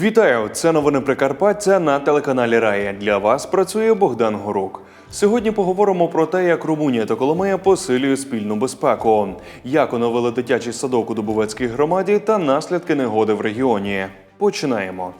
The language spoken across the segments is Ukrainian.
Вітаю! Це новини Прикарпаття на телеканалі Рая. Для вас працює Богдан Горук. Сьогодні поговоримо про те, як Румунія та Коломия посилюють спільну безпеку, як оновили дитячий садок у Дубовецькій громаді та наслідки негоди в регіоні. Починаємо.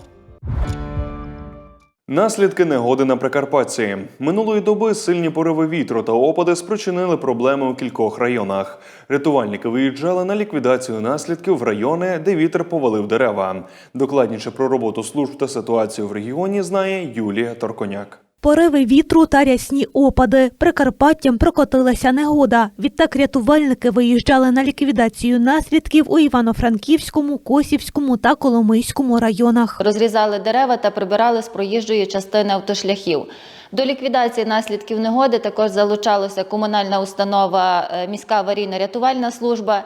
Наслідки негоди на Прикарпатті. Минулої доби сильні пориви вітру та опади спричинили проблеми у кількох районах. Рятувальники виїжджали на ліквідацію наслідків в райони, де вітер повалив дерева. Докладніше про роботу служб та ситуацію в регіоні знає Юлія Торконяк. Пориви вітру та рясні опади. Прикарпаттям прокотилася негода. Відтак рятувальники виїжджали на ліквідацію наслідків у Івано-Франківському, Косівському та Коломийському районах. розрізали дерева та прибирали з проїжджої частини автошляхів. До ліквідації наслідків негоди також залучалася комунальна установа е, міська аварійно-рятувальна служба.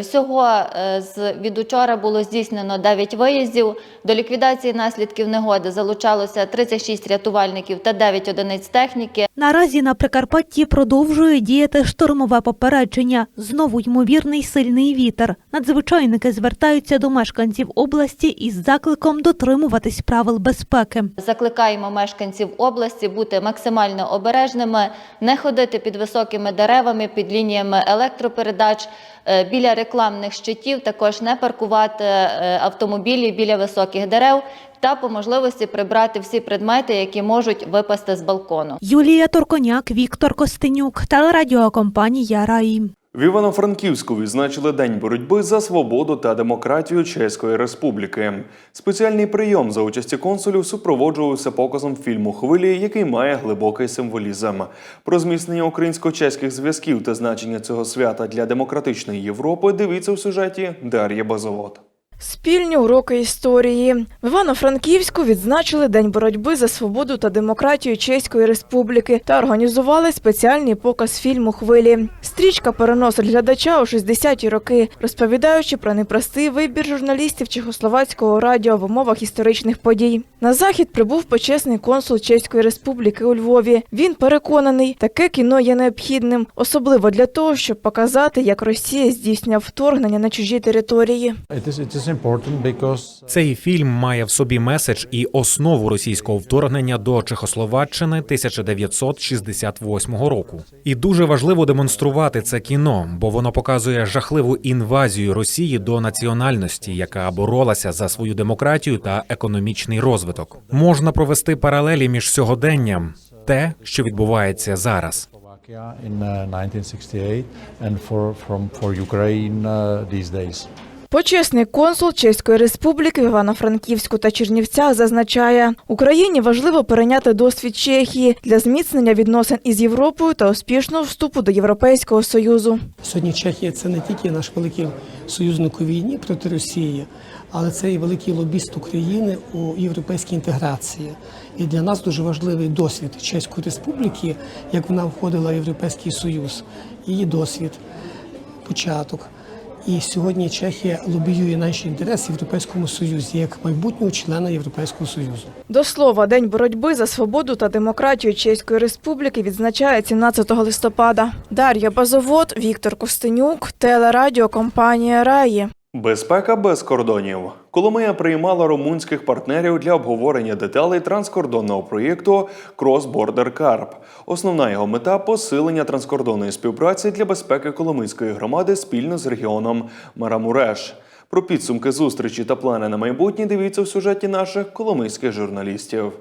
Всього е, від учора було здійснено 9 виїздів. До ліквідації наслідків негоди залучалося 36 рятувальників та 9 одиниць техніки. Наразі на Прикарпатті продовжує діяти штормове попередження. Знову ймовірний сильний вітер. Надзвичайники звертаються до мешканців області із закликом дотримуватись правил безпеки. Закликаємо мешканців області бути максимально обережними, не ходити під високими деревами, під лініями електропередач, е, біля рекламних щитів, також не паркувати е, автомобілі біля високих дерев та по можливості прибрати всі предмети, які можуть випасти з балкону. Юлія Торконяк, Віктор Костенюк, телерадіокомпанія Раї. В Івано-Франківську відзначили День боротьби за свободу та демократію Чеської Республіки. Спеціальний прийом за участі консулів супроводжувався показом фільму Хвилі, який має глибокий символізм. Про зміцнення українсько-чеських зв'язків та значення цього свята для демократичної Європи дивіться у сюжеті Дар'я Базовод. Спільні уроки історії в Івано-Франківську відзначили День боротьби за свободу та демократію Чеської Республіки та організували спеціальний показ фільму Хвилі. Стрічка переносить глядача у 60-ті роки, розповідаючи про непростий вибір журналістів Чехословацького радіо в умовах історичних подій. На захід прибув почесний консул Чеської Республіки у Львові. Він переконаний, таке кіно є необхідним, особливо для того, щоб показати, як Росія здійснює вторгнення на чужі території. Because Цей фільм має в собі меседж і основу російського вторгнення до Чехословаччини 1968 року. І дуже важливо демонструвати це кіно, бо воно показує жахливу інвазію Росії до національності, яка боролася за свою демократію та економічний розвиток. Можна провести паралелі між сьогоденням, те, що відбувається зараз. In uh, 1968 and for from for Ukraine uh, these days. Почесний консул Чеської Республіки в Івано-Франківську та Чернівцях зазначає, Україні важливо перейняти досвід Чехії для зміцнення відносин із Європою та успішного вступу до Європейського союзу. Сьогодні Чехія це не тільки наш великий союзник у війні проти Росії, але це і великий лобіст України у європейській інтеграції. І для нас дуже важливий досвід Чеської Республіки, як вона входила в Європейський Союз, її досвід, початок. І сьогодні Чехія лобіює наші інтереси в Європейському Союзі як майбутнього члена Європейського Союзу. До слова, День боротьби за свободу та демократію Чеської Республіки відзначає 17 листопада. Дар'я Базовод, Віктор Костенюк, телерадіокомпанія Раї. Безпека без кордонів. Коломия приймала румунських партнерів для обговорення деталей транскордонного проєкту Cross Border Carp. Основна його мета посилення транскордонної співпраці для безпеки Коломийської громади спільно з регіоном Марамуреш. Про підсумки зустрічі та плани на майбутнє дивіться в сюжеті наших коломийських журналістів.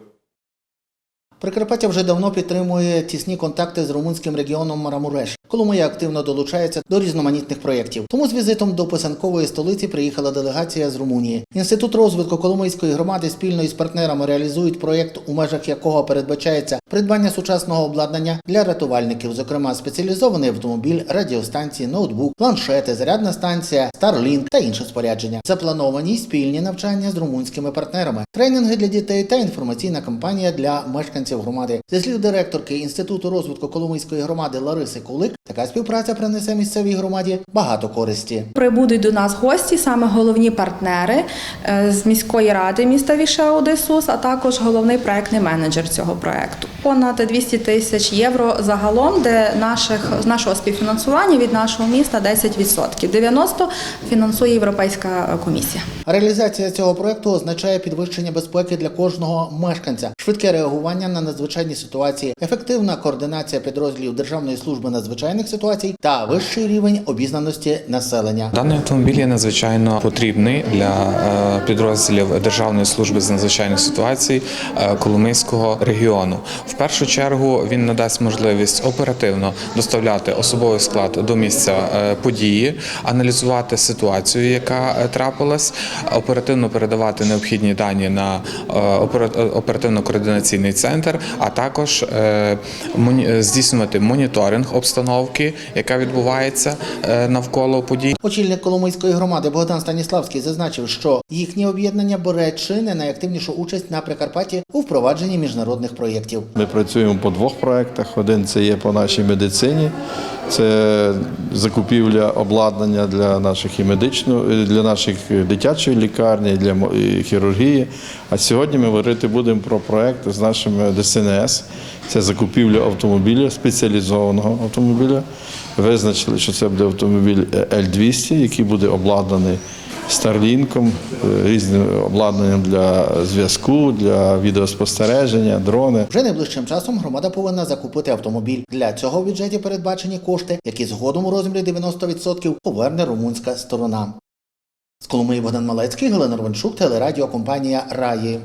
Прикарпаття вже давно підтримує тісні контакти з румунським регіоном Марамуреш. Коломия активно долучається до різноманітних проєктів. Тому з візитом до писанкової столиці приїхала делегація з Румунії. Інститут розвитку Коломийської громади спільно із партнерами реалізують проєкт, у межах якого передбачається придбання сучасного обладнання для рятувальників, зокрема спеціалізований автомобіль, радіостанції, ноутбук, планшети, зарядна станція, Starlink та інше спорядження. Заплановані спільні навчання з румунськими партнерами, тренінги для дітей та інформаційна кампанія для мешканців громади. Зі слів директорки Інституту розвитку Коломийської громади Лариси Кулик, така співпраця принесе місцевій громаді багато користі. Прибудуть до нас гості, саме головні партнери е, з міської ради міста Вішеодесус, а також головний проектний менеджер цього проекту. понад 200 тисяч євро загалом, де наших, нашого співфінансування від нашого міста 10%. 90% фінансує Європейська комісія. Реалізація цього проекту означає підвищення безпеки для кожного мешканця, швидке реагування на надзвичайні ситуації, ефективна координація підрозділів Державної служби надзвичайних ситуацій та вищий рівень обізнаності населення. Даний автомобіль є надзвичайно потрібний для е, підрозділів Державної служби з надзвичайних ситуацій е, Коломийського регіону. В першу чергу він надасть можливість оперативно доставляти особовий склад до місця е, події, аналізувати ситуацію, яка трапилась, оперативно передавати необхідні дані на оперативно-координаційний центр, а також здійснювати моніторинг обстановки, яка відбувається е, навколо подій. Очільник Коломийської громади Богдан Станіславський зазначив, що їхнє об'єднання бере чи не найактивнішу участь на Прикарпатті у впровадженні міжнародних проєктів. Ми працюємо по двох проектах. Один це є по нашій медицині, це закупівля обладнання для наших і медичного, для наших дитячої лікарні, для хірургії. А сьогодні ми говорити будемо про проект з нашими ДСНС. Це закупівля автомобіля, спеціалізованого автомобіля. Визначили, що це буде автомобіль L200, який буде обладнаний Старлінком, е, різним обладнанням для зв'язку, для відеоспостереження, дрони. Вже найближчим часом громада повинна закупити автомобіль. Для цього в бюджеті передбачені кошти, які згодом у розмірі 90% поверне румунська сторона. З Коломиї Богдан Малецький, Галина Романчук, телерадіокомпанія Раї.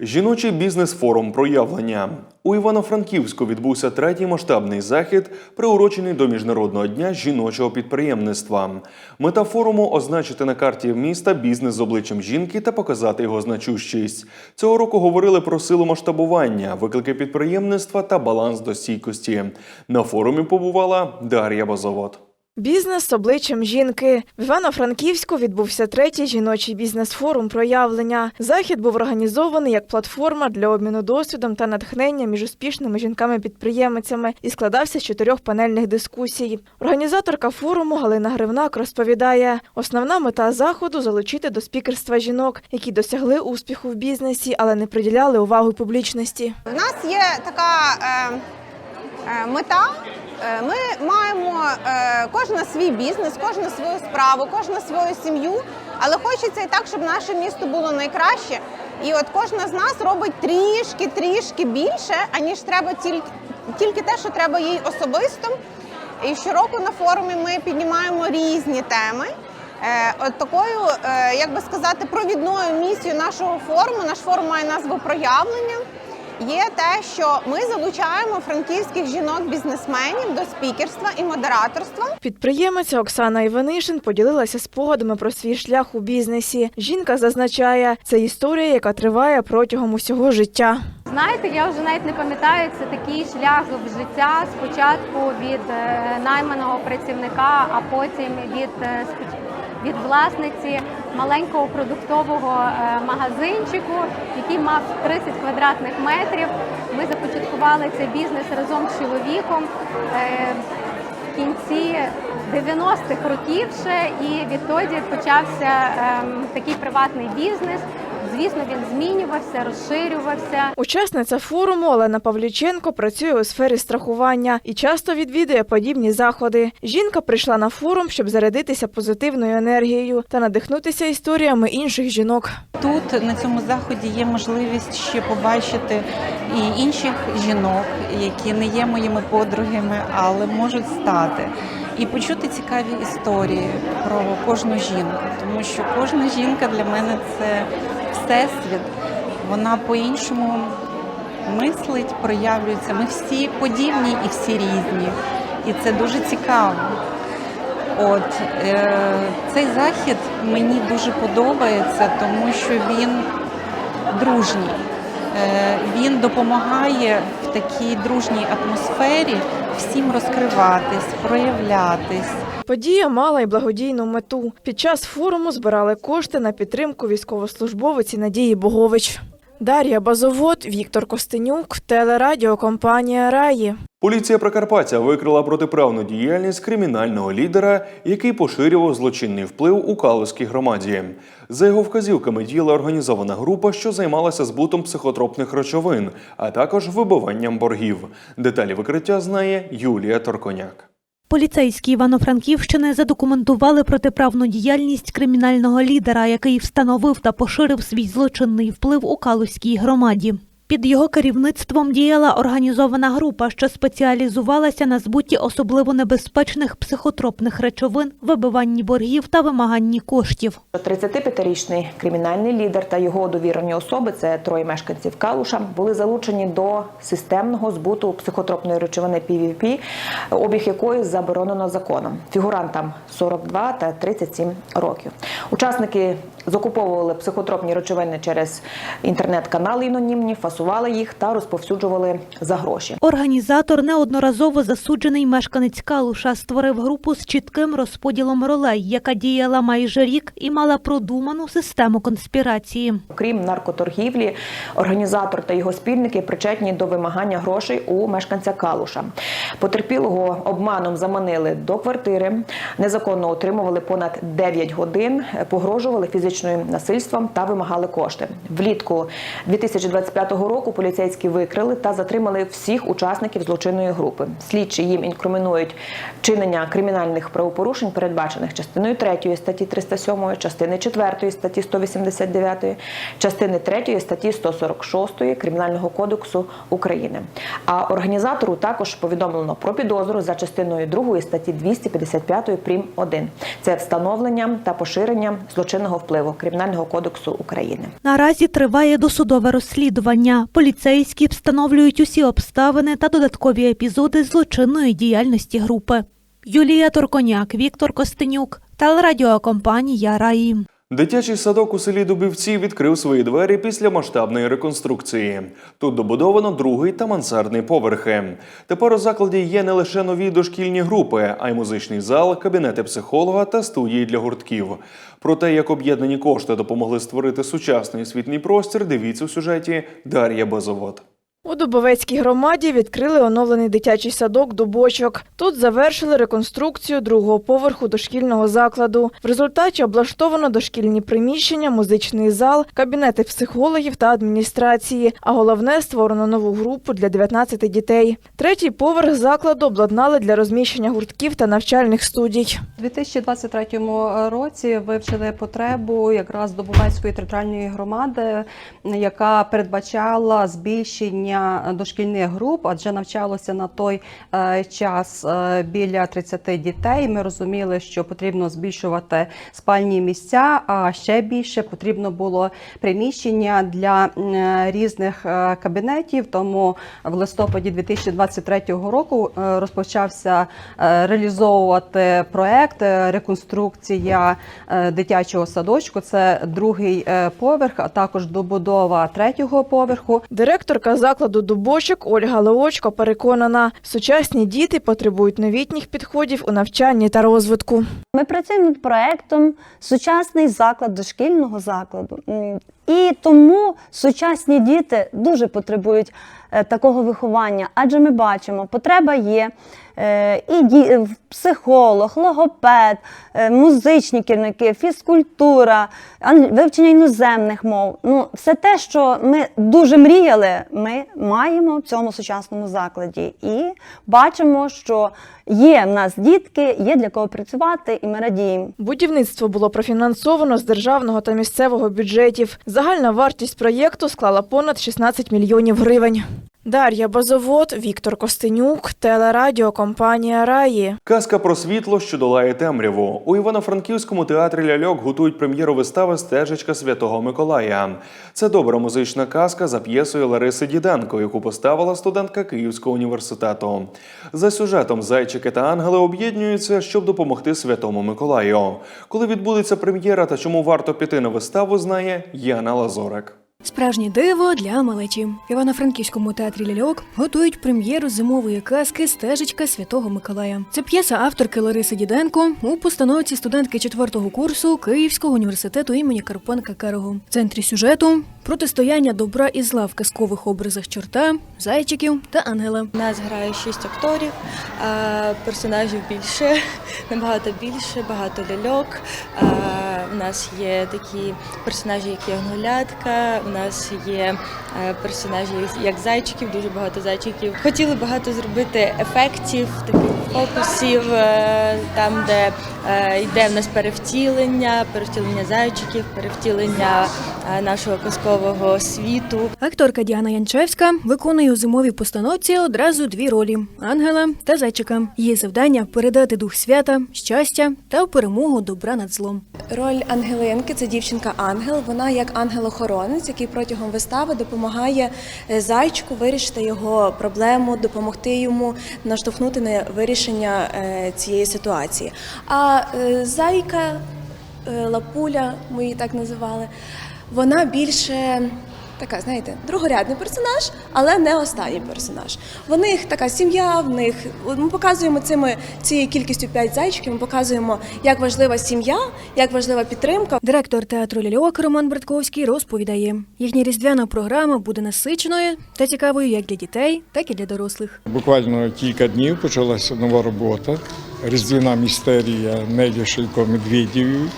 Жіночий бізнес-форум проявлення у Івано-Франківську відбувся третій масштабний захід, приурочений до міжнародного дня жіночого підприємництва. Мета форуму означити на карті міста бізнес з обличчям жінки та показати його значущість. Цього року говорили про силу масштабування, виклики підприємництва та баланс до стійкості. На форумі побувала Дар'я Базовод. Бізнес обличчям жінки. В Івано-Франківську відбувся третій жіночий бізнес-форум проявлення. Захід був організований як платформа для обміну досвідом та натхнення між успішними жінками-підприємицями і складався з чотирьох панельних дискусій. Організаторка форуму Галина Гривнак розповідає, основна мета заходу залучити до спікерства жінок, які досягли успіху в бізнесі, але не приділяли увагу публічності. У нас є така е, е, мета. Е, Ми маємо е, кожна свій бізнес, кожна свою справу, кожна свою сім'ю, але хочеться і так, щоб наше місто було найкраще. І от кожна з нас робить трішки, трішки більше, аніж треба тільки, тільки те, що треба їй особисто. І щороку на форумі ми піднімаємо різні теми. Е, От такою, як би сказати, провідною місією нашого форуму, наш форум має назву проявлення. Є те, що ми залучаємо франківських жінок-бізнесменів до спікерства і модераторства. Підприємиця Оксана Іванишин поділилася спогадами про свій шлях у бізнесі. Жінка зазначає, це історія, яка триває протягом усього життя. Знаєте, я вже навіть не пам'ятаю, це такий шлях в життя спочатку від е, найманого працівника, а потім від, е, від власниці маленького продуктового е, магазинчику, який мав 30 квадратних метрів. Ми започаткували цей бізнес разом з чоловіком. е, в кінці 90-х років ще і відтоді почався ем, такий приватний бізнес. Звісно, він змінювався, розширювався. Учасниця форуму Олена Павліченко працює у сфері страхування і часто відвідує подібні заходи. Жінка прийшла на форум, щоб зарядитися позитивною енергією та надихнутися історіями інших жінок. Тут на цьому заході є можливість ще побачити і інших жінок, які не є моїми подругами, але можуть стати. І почути цікаві історії про кожну жінку, тому що кожна жінка для мене це всесвіт. Вона по-іншому мислить, проявлюється. Ми всі подібні і всі різні. І це дуже цікаво. От е, цей захід мені дуже подобається, тому що він дружній. Е, він допомагає в такій дружній атмосфері всім розкриватись, проявлятись. Подія мала й благодійну мету. Під час форуму збирали кошти на підтримку військовослужбовиці Надії Богович. Дар'я Базовод, Віктор Костенюк, телерадіокомпанія Раї. Поліція Прикарпаття викрила протиправну діяльність кримінального лідера, який поширював злочинний вплив у Калузькій громаді. За його вказівками діяла організована група, що займалася збутом психотропних речовин, а також вибиванням боргів. Деталі викриття знає Юлія Торконяк. Поліцейські Івано-Франківщини задокументували протиправну діяльність кримінального лідера, який встановив та поширив свій злочинний вплив у Калузькій громаді. Під його керівництвом діяла організована група, що спеціалізувалася на збутті особливо небезпечних психотропних речовин, вибиванні боргів та вимаганні коштів. 35-річний кримінальний лідер та його довірені особи, це троє мешканців Калуша, були залучені до системного збуту психотропної речовини PVP, обіг якої заборонено законом. Фігурантам 42 та 37 років. Учасники закуповували психотропні речовини через інтернет-канали анонімні, фасували їх та розповсюджували за гроші. Організатор, неодноразово засуджений мешканець Калуша, створив групу з чітким розподілом ролей, яка діяла майже рік і мала продуману систему конспірації. Крім наркоторгівлі, організатор та його спільники причетні до вимагання грошей у мешканця Калуша. Потерпілого обманом заманили до квартири, незаконно отримували понад 9 годин, погрожували фізичним насильством та вимагали кошти. Влітку 2025 року поліцейські викрили та затримали всіх учасників злочинної групи. Слідчі їм інкримінують вчинення кримінальних правопорушень, передбачених частиною 3 статті 307, частини 4 статті 189, частини 3 статті 146 Кримінального кодексу України. А організатору також повідомлено про підозру за частиною 2 статті 255 прим. 1. Це встановлення та поширення злочинного впливу Кримінального кодексу України. Наразі триває досудове розслідування. Поліцейські встановлюють усі обставини та додаткові епізоди злочинної діяльності групи. Юлія Торконяк, Віктор Костенюк, телерадіокомпанія Раї. Дитячий садок у селі Дубівці відкрив свої двері після масштабної реконструкції. Тут добудовано другий та мансардний поверхи. Тепер у закладі є не лише нові дошкільні групи, а й музичний зал, кабінети психолога та студії для гуртків. Про те, як об'єднані кошти допомогли створити сучасний освітній простір, дивіться у сюжеті Дар'я Базовод. У Дубовецькій громаді відкрили оновлений дитячий садок «Дубочок». Тут завершили реконструкцію другого поверху дошкільного закладу. В результаті облаштовано дошкільні приміщення, музичний зал, кабінети психологів та адміністрації. А головне створено нову групу для 19 дітей. Третій поверх закладу обладнали для розміщення гуртків та навчальних студій. У 2023 році вивчили потребу якраз Добувецької територіальної громади, яка передбачала збільшення дошкільних груп, адже навчалося на той е, час е, біля 30 дітей. Ми розуміли, що потрібно збільшувати спальні місця, а ще більше потрібно було приміщення для різних е, кабінетів. Тому в листопаді 2023 року розпочався реалізовувати проект реконструкція дитячого садочку. Це другий поверх, а також добудова третього поверху. Директорка закладу «Дубочок» Ольга Леочко переконана, сучасні діти потребують новітніх підходів у навчанні та розвитку. Ми працюємо над проектом Сучасний заклад дошкільного закладу. І тому сучасні діти дуже потребують е, такого виховання, адже ми бачимо, потреба є. е, І ді- психолог, логопед, е, музичні керівники, фізкультура, вивчення іноземних мов. Ну, все те, що ми дуже мріяли, ми маємо в цьому сучасному закладі. І бачимо, що є в нас дітки, є для кого працювати, і ми радіємо. Будівництво було профінансовано з державного та місцевого бюджетів. Загальна вартість проєкту склала понад 16 мільйонів гривень. Дар'я Базовод, Віктор Костенюк, телерадіокомпанія Раї. Казка про світло, що долає темряву. У Івано-Франківському театрі ляльок готують прем'єру вистави Стежечка Святого Миколая. Це добра музична казка за п'єсою Лариси Діденко, яку поставила студентка Київського університету. За сюжетом зайчики та ангели об'єднуються, щоб допомогти Святому Миколаю. Коли відбудеться прем'єра та чому варто піти на виставу, знає Яна Лазорик. Справжнє диво для малечі. В Івано-Франківському театрі ляльок готують прем'єру зимової казки Стежечка Святого Миколая. Це п'єса авторки Лариси Діденко у постановці студентки четвертого курсу Київського університету імені Карпенка Карого. В центрі сюжету протистояння добра і зла в казкових образах чорта, зайчиків та ангела. Нас грає шість акторів, персонажів більше, набагато більше, багато ляльок. У нас є такі персонажі, як Янголятка, у нас є е, персонажі як зайчиків, дуже багато зайчиків. Хотіли багато зробити ефектів, таких фокусів, е, там, де е, йде в нас перевтілення, перевтілення зайчиків, перевтілення е, нашого казкового світу. Акторка Діана Янчевська виконує у зимовій постановці одразу дві ролі ангела та зайчика. Її завдання передати дух свята, щастя та перемогу добра над злом. Роль Ангелинки це дівчинка-ангел. Вона як ангел-охоронець, який протягом вистави допомагає зайчику вирішити його проблему, допомогти йому наштовхнути на вирішення е, цієї ситуації. А е, зайка, е, лапуля, ми її так називали, вона більше. Така, знаєте, другорядний персонаж, але не останній персонаж. В них така сім'я, в них ми показуємо цими цією кількістю п'ять зайчиків. Ми показуємо, як важлива сім'я, як важлива підтримка. Директор театру ляльок Роман Братковський розповідає, їхня різдвяна програма буде насиченою та цікавою як для дітей, так і для дорослих. Буквально кілька днів почалася нова робота. Різдвяна містерія Нелі Шилько Медведєвої.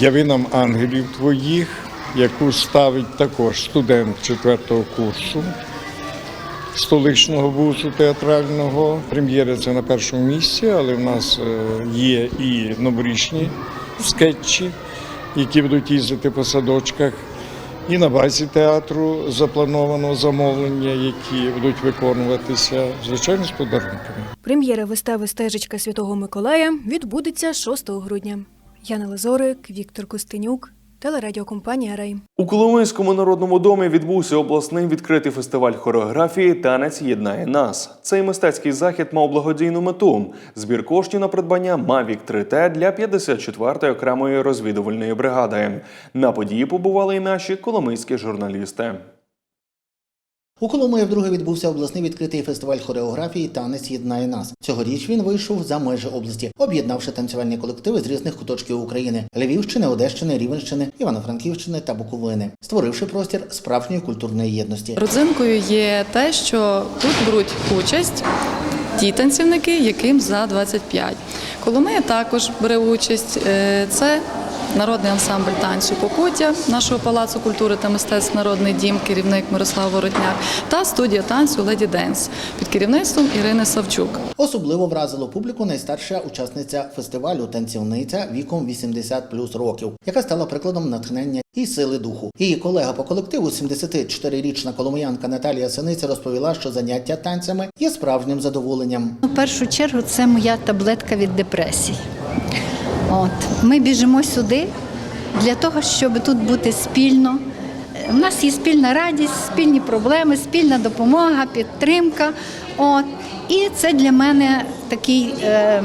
Яви нам ангелів твоїх, яку ставить також студент четвертого курсу столичного вузу театрального. Прем'єра це на першому місці, але в нас е, є і новорічні скетчі, які будуть їздити по садочках. І на базі театру заплановано замовлення, які будуть виконуватися, звичайно, з подарунками. Прем'єра вистави Стежечка Святого Миколая відбудеться 6 грудня. Яна Лазорик, Віктор Костенюк, телерадіокомпанія Рей. У Коломийському народному домі відбувся обласний відкритий фестиваль хореографії Танець єднає нас. Цей мистецький захід мав благодійну мету збір коштів на придбання Мавік 3Т для 54-ї окремої розвідувальної бригади. На події побували і наші коломийські журналісти. У Коломиї вдруге відбувся обласний відкритий фестиваль хореографії Танець єднає нас. Цьогоріч він вийшов за межі області, об'єднавши танцювальні колективи з різних куточків України Львівщини, Одещини, Рівенщини, Івано-Франківщини та Буковини, створивши простір справжньої культурної єдності. Родзинкою є те, що тут беруть участь ті танцівники, яким за 25. Коломия також бере участь. Е, Це народний ансамбль танцю Покуття нашого палацу культури та мистецтв Народний дім, керівник Мирослав Воротняк, та студія танцю Леді Денс під керівництвом Ірини Савчук. Особливо вразило публіку найстарша учасниця фестивалю танцівниця віком 80 плюс років, яка стала прикладом натхнення і сили духу. Її колега по колективу, 74-річна коломиянка Наталія Синиця, розповіла, що заняття танцями є справжнім задоволенням. У першу чергу це моя таблетка від депресій. От. Ми біжимо сюди для того, щоб тут бути спільно. У нас є спільна радість, спільні проблеми, спільна допомога, підтримка. От. І це для мене такий е,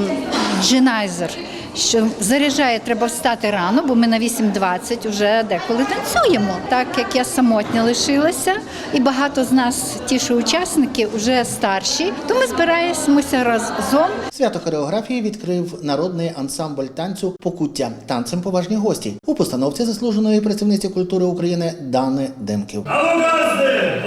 дженайзер, що заряджає, треба встати рано, бо ми на 8.20 вже деколи танцюємо. Так як я самотня лишилася, і багато з нас, ті, що учасники, вже старші, то ми збираємося разом Свято хореографії відкрив народний ансамбль танцю Покуття. Танцем поважні гості у постановці заслуженої працівниці культури України Дани Демків. Алоказди,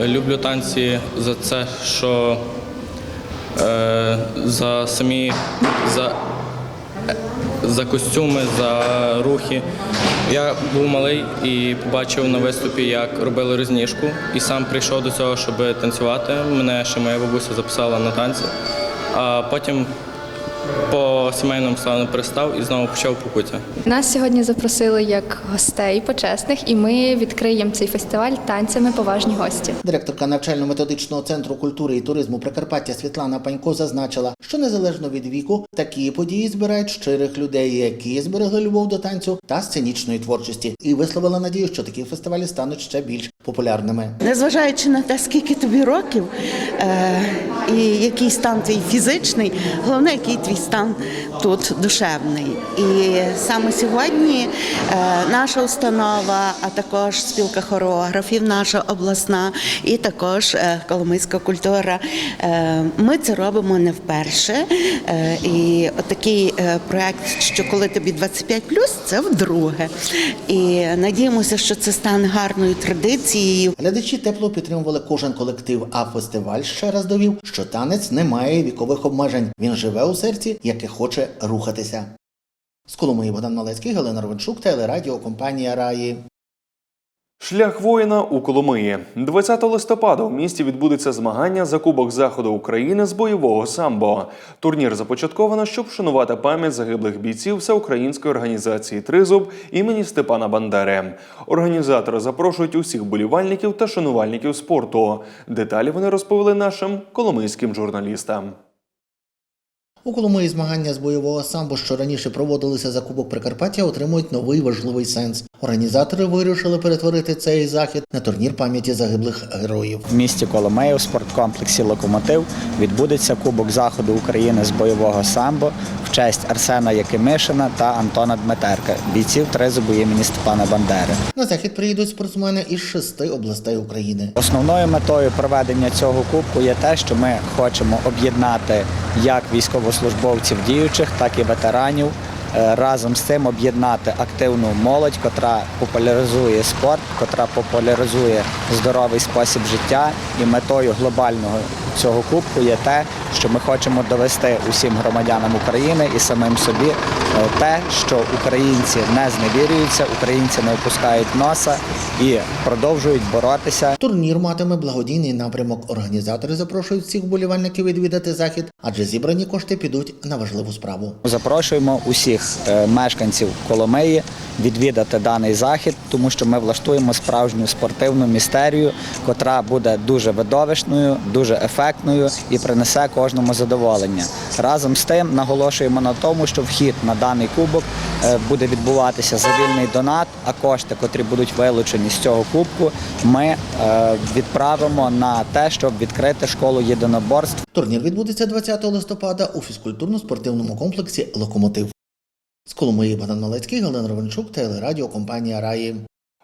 люблю танці за це, що е, за самі за, за костюми, за рухи. Я був малий і побачив на виступі, як робили розніжку, і сам прийшов до цього, щоб танцювати. Мене ще моя бабуся записала на танці. А потім по сімейному стану перестав і знову почав покуття. Нас сьогодні запросили як гостей почесних, і ми відкриємо цей фестиваль танцями поважні гості. Директорка навчально-методичного центру культури і туризму Прикарпаття Світлана Панько зазначила, що незалежно від віку такі події збирають щирих людей, які зберегли любов до танцю та сценічної творчості, і висловила надію, що такі фестивалі стануть ще більш популярними. Незважаючи на те, скільки тобі років е, і який стан твій фізичний, головне, який твій стан тут душевний. І саме сьогодні е, наша установа, а також спілка хореографів, наша обласна, і також е, Коломийська культура. Е, ми це робимо не вперше. І отакий проект, що коли тобі 25 це вдруге. І надіємося, що це стане гарною традицією. Глядачі тепло підтримували кожен колектив, а фестиваль ще раз довів, що танець не має вікових обмежень. Він живе у серці, яке хоче рухатися. З Коломиї Богдан Малецький, Галина Ровенчук, телерадіокомпанія Раї. Шлях воїна у Коломиї. 20 листопада у місті відбудеться змагання за Кубок Заходу України з бойового самбо. Турнір започатковано, щоб вшанувати пам'ять загиблих бійців всеукраїнської організації Тризуб імені Степана Бандери. Організатори запрошують усіх болівальників та шанувальників спорту. Деталі вони розповіли нашим коломийським журналістам. У Коломиї змагання з бойового самбо, що раніше проводилися за Кубок Прикарпаття, отримують новий важливий сенс. Організатори вирішили перетворити цей захід на турнір пам'яті загиблих героїв. В місті Коломеї у спорткомплексі Локомотив відбудеться Кубок Заходу України з бойового самбо в честь Арсена Якимишина та Антона Дмитерка, бійців тризубу імені Степана Бандери. На захід приїдуть спортсмени із шести областей України. Основною метою проведення цього кубку є те, що ми хочемо об'єднати як військовослужбовців діючих, так і ветеранів. Е, Разом з цим об'єднати активну молодь, котра популяризує спорт, котра популяризує здоровий спосіб життя. І метою глобального цього кубку є те, що ми хочемо довести усім громадянам України і самим собі е, те, що українці не зневірюються, українці не опускають носа і продовжують боротися. Турнір матиме благодійний напрямок. Організатори запрошують всіх вболівальників відвідати захід, адже зібрані кошти підуть на важливу справу. Запрошуємо усіх е, мешканців Коломиї відвідати даний захід, тому що ми влаштуємо справжню спортивну містерію, котра буде дуже видовищною, дуже ефектною і принесе кожному задоволення. Разом з тим наголошуємо на тому, що вхід на даний кубок е, буде відбуватися за вільний донат, а кошти, котрі будуть вилучені з цього кубку, ми е, відправимо на те, щоб відкрити школу єдиноборств Турнір відбудеться 20 листопада у фізкультурно-спортивному комплексі Локомотив. З Коломиї Богдан Малецький, Галина Ровенчук, телерадіокомпанія Раї.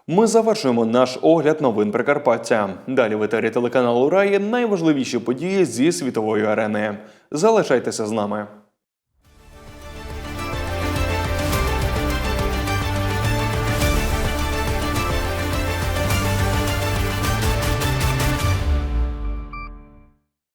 Ми завершуємо наш огляд новин Прикарпаття. Далі в етері телеканалу Раї найважливіші події зі світової арени. Залишайтеся з нами.